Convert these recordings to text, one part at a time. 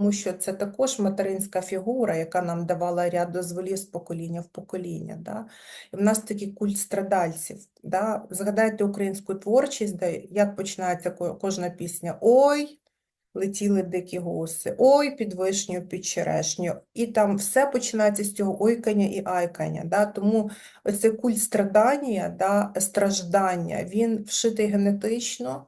тому що це також материнська фігура, яка нам давала ряд дозволів з покоління в покоління. Да? І в нас такий культ страдальців. Да? Згадайте українську творчість, де як починається кожна пісня Ой, летіли дикі гуси, ой, під вишню, під черешню. І там все починається з цього ойкання і айкання. Да? Тому оцей культ страдання, да, страждання, він вшитий генетично.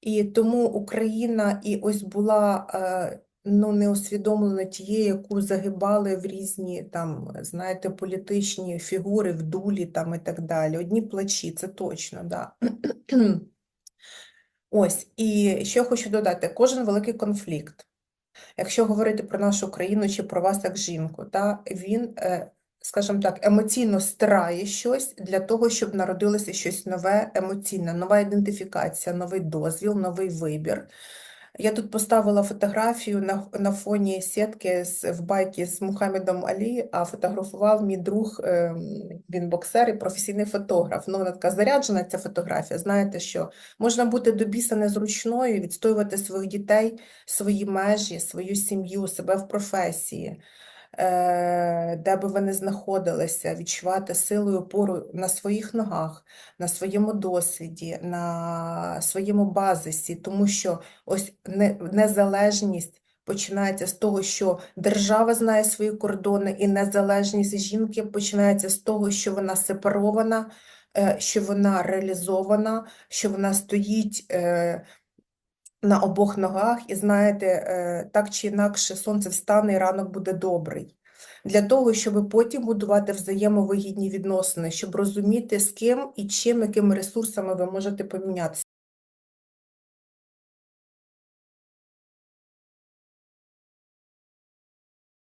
І тому Україна і ось була е, ну, не усвідомлена тією, яку загибали в різні там, знаєте, політичні фігури, в дулі там і так далі. Одні плачі, це точно, да. Ось, і що хочу додати, кожен великий конфлікт, якщо говорити про нашу країну чи про вас як жінку, та, він, е, скажімо так, емоційно стирає щось для того, щоб народилося щось нове, емоційне, нова ідентифікація, новий дозвіл, новий вибір. Я тут поставила фотографію на, на фоні сітки з, в байки з Мухаммедом Алі, а фотографував мій друг, ем, він боксер і професійний фотограф. Ну, вона така заряджена ця фотографія. Знаєте, що можна бути до біса незручною, відстоювати своїх дітей, свої межі, свою сім'ю, себе в професії, де би ви не знаходилися, відчувати силу і опору на своїх ногах, на своєму досвіді, на своєму базисі, тому що ось незалежність починається з того, що держава знає свої кордони, і незалежність жінки починається з того, що вона сепарована, е, що вона реалізована, що вона стоїть е, на обох ногах, і знаєте, е, так чи інакше сонце встане і ранок буде добрий. Для того, щоб потім будувати взаємовигідні відносини, щоб розуміти, з ким і чим, якими ресурсами ви можете помінятися.